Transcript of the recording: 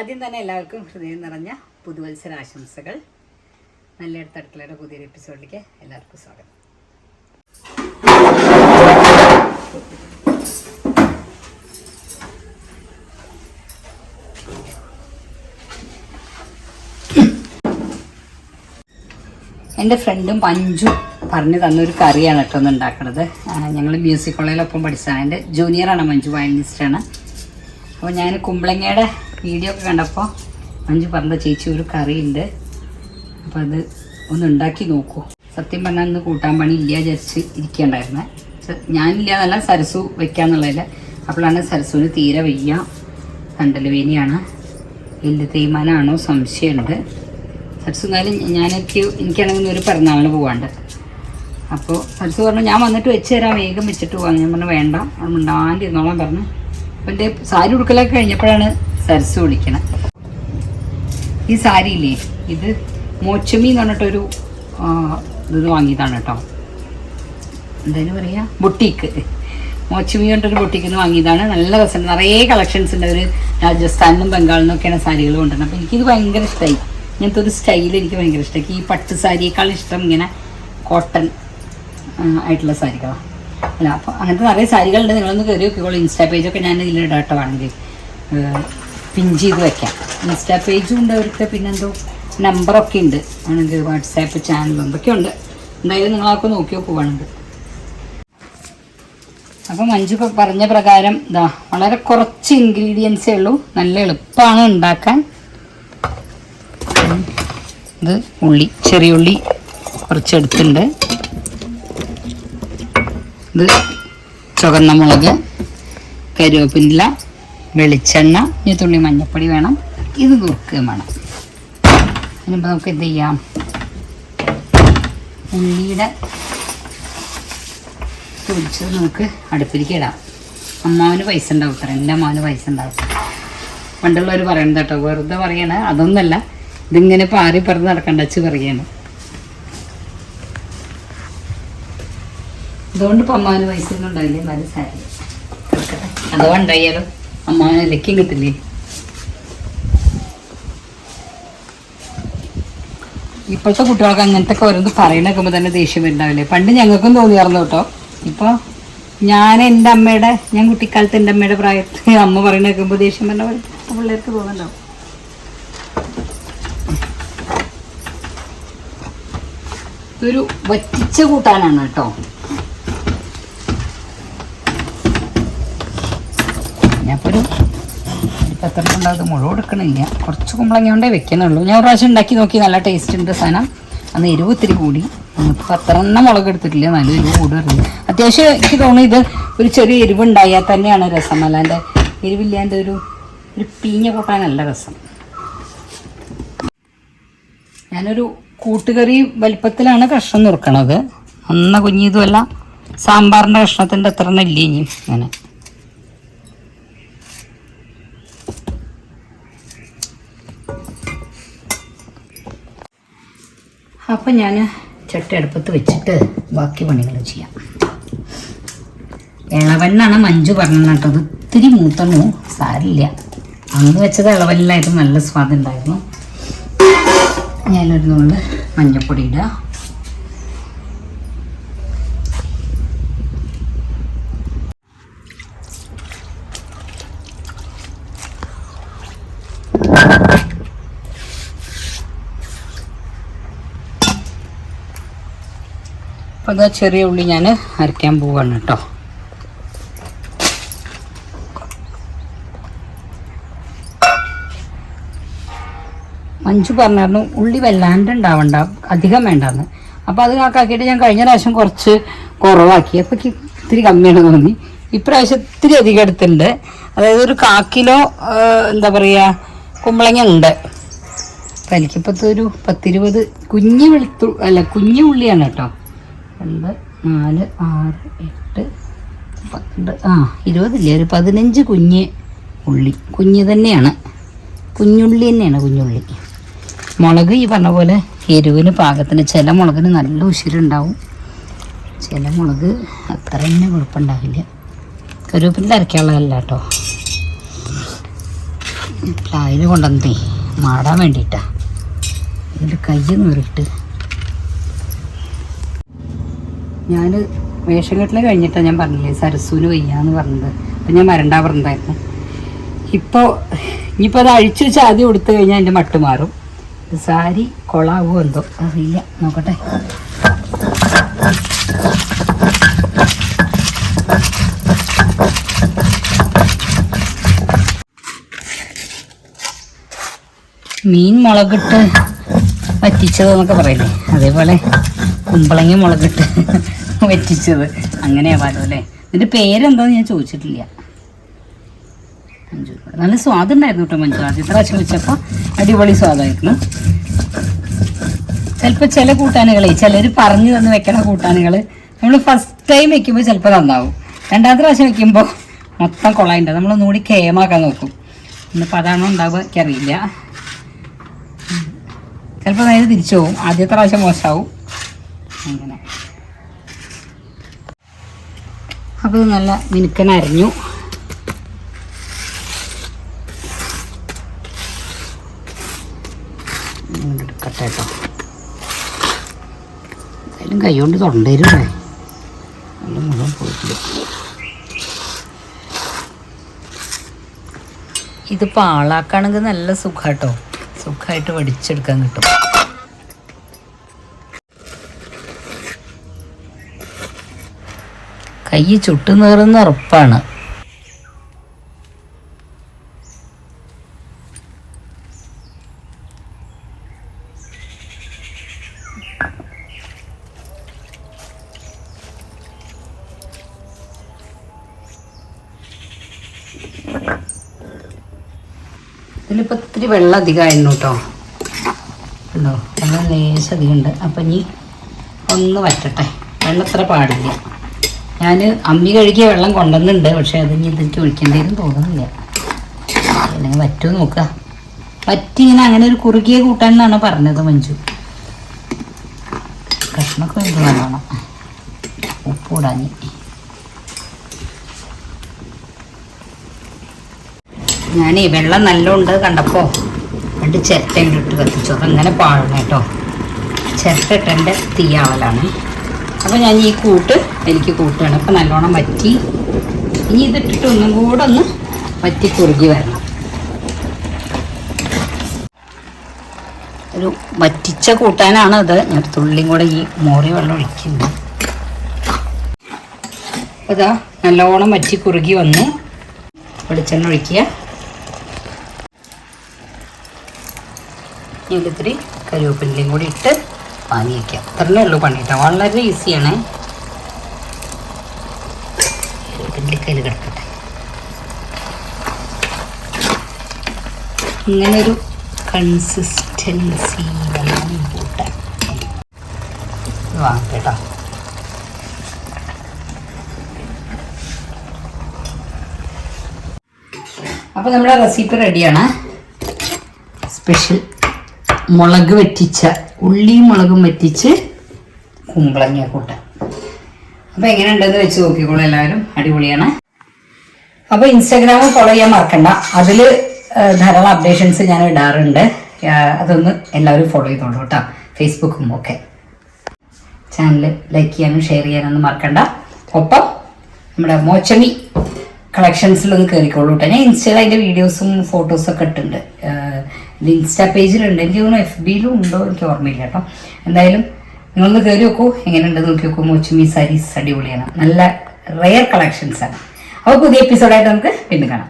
ആദ്യം തന്നെ എല്ലാവർക്കും ഹൃദയം നിറഞ്ഞ പുതുവത്സര ആശംസകൾ. നല്ല അടുക്കളയുടെ പുതിയൊരു എപ്പിസോഡിലേക്ക് എല്ലാവർക്കും സ്വാഗതം. എന്റെ ഫ്രണ്ടും പഞ്ചും പറഞ്ഞു തന്നൊരു കറിയാണ് കേട്ടോ ഒന്ന് ഉണ്ടാക്കണത്. ഞങ്ങൾ മ്യൂസിക് കോളേജിലൊപ്പം പഠിച്ചതാണ്. എന്റെ ജൂനിയറാണ് മഞ്ജു വയലിനിസ്റ്റാണ്. അപ്പോൾ ഞാൻ കുമ്പളങ്ങയുടെ വീഡിയോ ഒക്കെ കണ്ടപ്പോൾ മഞ്ജു പറഞ്ഞ ചേച്ചി ഒരു കറിയുണ്ട്. അപ്പോൾ അത് ഒന്ന് ഉണ്ടാക്കി നോക്കൂ. സത്യം പറഞ്ഞാൽ ഇന്ന് കൂട്ടാൻ പണി ഇല്ല വിചാരിച്ച് ഇരിക്കണ്ടായിരുന്നേ. ഞാനില്ല എന്നല്ല സരസു വെക്കാന്നുള്ളതിൽ അപ്പോഴാണ് സരസുവിന് തീരെ വയ്യ. കണ്ടലുവേനിയാണ്. എല്ല് തേയ്മാനാണോ സംശയമുണ്ട്. സരസു എന്നാലും ഞാനൊക്കെ എനിക്കാണെങ്കിൽ ഒരു പിറന്നാളിന് പോവാണ്ട്. അപ്പോൾ സരസു പറഞ്ഞു ഞാൻ വന്നിട്ട് വെച്ച് തരാം വേഗം വെച്ചിട്ട് പോകാം ഞാൻ പറഞ്ഞു വേണ്ട അത് മിണ്ടാണ്ട് ഇരുന്നോളാൻ പറഞ്ഞു. അപ്പം എന്റെ സാരി ഉടുക്കലൊക്കെ കഴിഞ്ഞപ്പോഴാണ് സരസു വിളിക്കണത് ഈ സാരി ഇല്ലേ ഇത് മോച്ചമി എന്ന് പറഞ്ഞിട്ടൊരു ഇത് വാങ്ങിയതാണ് കേട്ടോ. എന്തായാലും പറയാ? ബുട്ടീക്ക്. മോച്ചമി കൊണ്ടൊരു ബുട്ടീക്കിൽ നിന്ന് വാങ്ങിയതാണ്. നല്ല രസമുണ്ട്. നിറയെ കളക്ഷൻസ് ഉണ്ട്. ഒരു രാജസ്ഥാനിലും ബംഗാളിൽ നിന്നൊക്കെയാണ് സാരികൾ കൊണ്ടുവരുന്നത്. അപ്പോൾ എനിക്കിത് ഭയങ്കര ഇഷ്ടമായി ഇങ്ങനത്തെ ഒരു സ്റ്റൈൽ എനിക്ക് ഭയങ്കര ഇഷ്ടമായി ഈ പട്ട് സാരിയേക്കാൾ ഇഷ്ടം ഇങ്ങനെ കോട്ടൺ ആയിട്ടുള്ള സാരികളാണ് അല്ല അപ്പോൾ അങ്ങനത്തെ നിറയെ സാരികളുണ്ട്. നിങ്ങളൊന്ന് കയറി നോക്കിക്കോളൂ. ഇൻസ്റ്റാ പേജൊക്കെ ഞാൻ ഇതിൽ ഇടാട്ടോ വേണമെങ്കിൽ പിൻ ചെയ്ത് വെക്കാം ഇൻസ്റ്റാ പേജും ഉണ്ട് അവർക്ക് പിന്നെന്തോ നമ്പറൊക്കെ ഉണ്ട്. ആണെങ്കിൽ വാട്സാപ്പ് ചാനൽ എന്തൊക്കെ ഉണ്ട്. എന്തായാലും നിങ്ങളൊക്കെ നോക്കി നോക്കുവാണെങ്കിൽ അപ്പം മഞ്ജു പറഞ്ഞ പ്രകാരം ഇതാ വളരെ കുറച്ച് ഇൻഗ്രീഡിയൻസേ ഉള്ളൂ. നല്ല എളുപ്പമാണ് ഉണ്ടാക്കാൻ. ഇത് ഉള്ളി ചെറിയ ഉള്ളി കുറച്ചെടുത്തുണ്ട് ഇത് ചുവന്ന മുളക് കരുവേപ്പില വെളിച്ചെണ്ണ ഇനി തുള്ളി മഞ്ഞപ്പൊടി വേണം. ഇത് നുറുക്കുകയും വേണം. അതിനുമ്പോൾ നമുക്ക് എന്ത് ചെയ്യാം? ഉള്ളിയുടെ പൊടിച്ചത് നമുക്ക് അടുപ്പിലേക്ക് ഇടാം. അമ്മാവിന് പൈസ ഉണ്ടാവും അത്ര എന്റെ അമ്മാവിന് പൈസ ഉണ്ടാവും. പണ്ടുള്ളവർ പറയണത് കേട്ടോ വെറുതെ പറയണ. അതൊന്നല്ല ഇതിങ്ങനെ പാറി പറഞ്ഞ് നടക്കണ്ട വെച്ച് പറയാണ്. അതുകൊണ്ട് ഇപ്പം അമ്മാവിന് പൈസ ഒന്നും ഉണ്ടാവില്ല എന്നാലും സാരി അതോ ഉണ്ടായാലും. അമ്മാവന് ലക്ഷ്യം കിട്ടില്ലേ? ഇപ്പോഴത്തെ കുട്ടികൾക്ക് അങ്ങനത്തെ ഒക്കെ ഓരോന്ന് പറയണേക്കുമ്പോൾ തന്നെ ദേഷ്യം വരുന്നുണ്ടാവില്ലേ? പണ്ട് ഞങ്ങൾക്കും തോന്നിയായിരുന്നു കേട്ടോ. ഇപ്പോൾ ഞാൻ എന്റെ അമ്മയുടെ ഞാൻ കുട്ടിക്കാലത്ത് എന്റെ അമ്മയുടെ പ്രായത്തിൽ അമ്മ പറയണ കേൾക്കുമ്പോൾ ദേഷ്യം പറഞ്ഞ പിള്ളേർക്ക് തോന്നുന്നുണ്ടാവും. ഇതൊരു വറ്റിച്ച കൂട്ടാനാണ് കേട്ടോ. ഞാനിപ്പോൾ ഒരു പത്രം അത് മുഴുവൻ എടുക്കണില്ല. കുറച്ച് കുമ്പളങ്ങ കൊണ്ടേ വെക്കണുള്ളൂ. ഞാൻ ഒരു പ്രാവശ്യം ഉണ്ടാക്കി നോക്കി. നല്ല ടേസ്റ്റ് ഉണ്ട് സാധനം. അന്ന് എരിവ് ഇത്തിരി കൂടി നമുക്ക് പത്തെണ്ണം മുളക് എടുത്തിട്ടില്ല. നല്ല എരിവ് കൂടുതലുണ്ട് അത്യാവശ്യം എനിക്ക് തോന്നുന്നു ഇത് ഒരു ചെറിയ എരിവ് ഉണ്ടായാൽ തന്നെയാണ് രസം. അല്ലാണ്ട് എരിവില്ലാണ്ട് ഒരു ഒരു പീഞ്ഞ കൂട്ടാൻ നല്ല രസം. ഞാനൊരു കൂട്ടുകറി വലിപ്പത്തിലാണ് കഷ്ണം നുറുക്കണത്. അന്ന കുഞ്ഞിതുമല്ല സാമ്പാറിന്റെ കഷ്ണത്തിന്റെ അത്ര ഇല്ല ഇനി. അങ്ങനെ. അപ്പം ഞാൻ ചട്ട അടുപ്പത്ത് വെച്ചിട്ട് ബാക്കി പണികൾ ചെയ്യാം. ഇളവെണ്ണാണ് മഞ്ജു പറഞ്ഞത് കേട്ടോ. അത് ഇത്തിരി മൂത്തണു സാരില്ല. അന്ന് വെച്ചത് ഇളവെണ്ണായിട്ട് നല്ല സ്വാദുണ്ടായിരുന്നു ഞാനൊരു നുള്ളു മഞ്ഞപ്പൊടി ഇടുക അപ്പോൾ ഇതാ ചെറിയ ഉള്ളി ഞാൻ അരയ്ക്കാൻ പോവാണ് കേട്ടോ. മഞ്ജു പറഞ്ഞായിരുന്നു ഉള്ളി വല്ലാണ്ട് ഉണ്ടാവണ്ട അധികം വേണ്ടെന്ന്. അപ്പോൾ അത് കണക്കാക്കിയിട്ട് ഞാൻ കഴിഞ്ഞ പ്രാവശ്യം കുറച്ച് കുറവാക്കി. എനിക്ക് ഇത്തിരി കമ്മിയാണ് തോന്നി. ഇപ്രാവശ്യം ഇത്തിരി അധികം എടുത്തിട്ടുണ്ട്. അതായത് ഒരു കാ കിലോ എന്താ പറയുക കുമ്പളങ്ങ ഉണ്ട്. അപ്പം എനിക്കിപ്പോഴത്തെ ഒരു പത്തിരുപത് കുഞ്ഞു വെളുത്തു അല്ല കുഞ്ഞു ഉള്ളിയാണ് കേട്ടോ. രണ്ട് നാല് ആറ് എട്ട് പന്ത്രണ്ട് ആ ഇരുപതില്ലേ? ഒരു പതിനഞ്ച് കുഞ്ഞ് ഉള്ളി. കുഞ്ഞ് തന്നെയാണ്. കുഞ്ഞുള്ളി തന്നെയാണ് കുഞ്ഞുള്ളി. മുളക് ഈ പറഞ്ഞ പോലെ എരിവിന് പാകത്തിന് ചില മുളകിന് നല്ല ഉശിരുണ്ടാവും. ചില മുളക് അത്ര തന്നെ കുഴപ്പമുണ്ടാവില്ല കരുവേപ്പിന്റെ അരക്കാനുള്ളതല്ല കേട്ടോ. പ്ലായിൽ കൊണ്ടുവന്നേ. മാടാൻ വേണ്ടിയിട്ടാണ് ഇതിന്റെ കയ്യൊന്നും നൂറിട്ട് ഞാൻ വേഷം കെട്ടൽ കഴിഞ്ഞിട്ടാണ് ഞാൻ പറഞ്ഞില്ലേ സരസൂന് വയ്യാന്ന് പറഞ്ഞത്. അപ്പം ഞാൻ വരണ്ടാ പറഞ്ഞതായിരുന്നു ഇപ്പോൾ ഇനിയിപ്പോൾ അത് അഴിച്ചു വെച്ച് ആദ്യം കൊടുത്തു കഴിഞ്ഞാൽ എന്റെ മട്ട് മാറും. സാരി കൊളാവോ എന്തോ? അറിയില്ല. നോക്കട്ടെ. മീൻ മുളകിട്ട് പറ്റിച്ചതെന്നൊക്കെ പറയില്ലേ? അതേപോലെ കുമ്പളങ്ങി മുളകിട്ട്. വറ്റിച്ചത് അങ്ങനെയാവാലോ അല്ലേ? ഇതിന്റെ പേരെന്താന്ന് ഞാൻ ചോദിച്ചിട്ടില്ല. മഞ്ജു നല്ല സ്വാദുണ്ടായിരുന്നു കേട്ടോ മഞ്ജു. ആദ്യത്തെ പ്രാവശ്യം വെച്ചപ്പോൾ അടിപൊളി സ്വാദായിരുന്നു. ചിലപ്പോൾ ചില കൂട്ടാനുകളെ ചിലർ പറഞ്ഞു തന്ന് വെക്കണ കൂട്ടാനുകൾ നമ്മൾ ഫസ്റ്റ് ടൈം വെക്കുമ്പോൾ ചിലപ്പോൾ നന്നാവും. രണ്ടാമത്തെ പ്രാവശ്യം വെക്കുമ്പോൾ മൊത്തം കൊളായിട്ടുണ്ട് നമ്മളൊന്നുകൂടി കേമാക്കാൻ നോക്കും. ഇന്നിപ്പോൾ അതാണോ ഉണ്ടാവുക എനിക്കറിയില്ല ചിലപ്പോൾ നേരെ തിരിച്ചു പോകും ആദ്യത്തെ പ്രാവശ്യം മോശമാവും അങ്ങനെ. അപ്പോൾ ഇത് നല്ല മിനുക്കനരഞ്ഞു. എടുക്കട്ടെ കേട്ടോ. എന്തായാലും കൈ കൊണ്ട് തൊണ്ടരുമേ നല്ല മുഴുവൻ പോയിട്ടില്ല. ഇതിപ്പോൾ ആളാക്കാണെങ്കിൽ നല്ല സുഖാട്ടോ. സുഖമായിട്ട് വടിച്ചെടുക്കാൻ കിട്ടും. കൈ ചുട്ടു നേറുന്ന ഉറപ്പാണ്. ഇതിലിപ്പോൾ ഇത്തിരി വെള്ളം അധികമായിരുന്നു കേട്ടോ. ഉണ്ടോ വെള്ളം ലേശം അധികം ഉണ്ട് അപ്പം ഇനി ഒന്ന് വറ്റട്ടെ. വെള്ളം അത്ര പാടില്ല. ഞാൻ അമ്മി കഴുകിയ വെള്ളം കൊണ്ടുവന്നുണ്ട് പക്ഷെ അത് ഇനി ഇതിൽ ഒഴിക്കേണ്ടതെന്ന് തോന്നുന്നില്ല. അല്ലെങ്കിൽ വറ്റുമോ നോക്കുക. വറ്റി ഇങ്ങനെ അങ്ങനെ ഒരു കുറുകിയ കൂട്ടാൻ എന്നാണ് പറഞ്ഞത് മഞ്ജു? കഷ്ണമൊക്കെ എനിക്ക് നല്ലോണം ഞാനേ വെള്ളം നല്ലോണ്ട് കണ്ടപ്പോ രണ്ട് ചിരട്ട ഇട്ട് കത്തിച്ചു. അതങ്ങനെ പാഴണേട്ടോ ചിരട്ട ഇട്ടെന്റെ തീയാവലാണ് അപ്പോൾ ഞാൻ ഈ കൂട്ട് എനിക്ക് കൂട്ടുകയാണ് അപ്പോൾ നല്ലോണം വറ്റി. ഇനി ഇതിട്ടിട്ട് ഒന്നും കൂടെ ഒന്ന് വറ്റി കുറുകി വരണം. ഒരു വറ്റിച്ച കൂട്ടാനാണ് അത് ഞാൻ തുള്ളിയും കൂടെ ഈ മോറി വെള്ളം ഒഴിക്കുന്നത് അപ്പോൾ ഇതാ നല്ലോണം വറ്റി കുറുകി വന്ന്. വെളിച്ചെണ്ണ ഒഴിക്കുക. ഇതിത്തിരി കരുവേപ്പിലയും കൂടി ഇട്ട് വാങ്ങി വയ്ക്കാം അത്രേ ഉള്ളൂ പണി കേട്ടോ വളരെ ഈസിയാണ് കയ്യിൽ കിടക്കട്ടെ. ഇങ്ങനൊരു കൺസിസ്റ്റൻസി വെള്ളം കൂട്ടാൻ. കേട്ടോ. അപ്പോൾ നമ്മുടെ റെസിപ്പി റെഡിയാണ് സ്പെഷ്യൽ മുളക് വറ്റിച്ച ഉള്ളിയും മുളകും വറ്റിച്ച് കുമ്പളങ്ങ കൂട്ട. എങ്ങനെ ഉണ്ടെന്ന് വെച്ച് നോക്കിക്കോളൂ എല്ലാവരും. അടിപൊളിയാണ്. അപ്പോൾ ഇൻസ്റ്റാഗ്രാമിൽ ഫോളോ ചെയ്യാൻ മറക്കണ്ട. അതിൽ ധാരാളം അപ്ഡേഷൻസ് ഞാൻ ഇടാറുണ്ട്. അതൊന്ന് എല്ലാവരും ഫോളോ ചെയ്തോളൂ കേട്ടോ. ഫേസ്ബുക്കും ഒക്കെ. ചാനൽ ലൈക്ക് ചെയ്യാനും ഷെയർ ചെയ്യാനൊന്നും മറക്കണ്ട. ഒപ്പം നമ്മുടെ മോച്ചമി കളക്ഷൻസിലൊന്ന് കയറിക്കോളൂ കേട്ടോ. ഞാൻ ഇൻസ്റ്റയിൽ അതിന്റെ വീഡിയോസും ഫോട്ടോസും ഒക്കെ ഇട്ടുണ്ട് ഇത് ഇൻസ്റ്റാ പേജിലുണ്ട് എനിക്ക് തോന്നുന്നു എഫ് ബിയിലും ഉണ്ടോ എനിക്ക് ഓർമ്മയില്ല കേട്ടോ. എന്തായാലും നിങ്ങളൊന്ന് കയറി നോക്കൂ. എങ്ങനെയുണ്ട് നോക്കി നോക്കൂ. മോച്ചുമി സാരീസ് അടിപൊളിയാണ്. നല്ല റെയർ കളക്ഷൻസ് ആണ്. അപ്പോൾ പുതിയ എപ്പിസോഡായിട്ട് നമുക്ക് പിന്നെ കാണാം.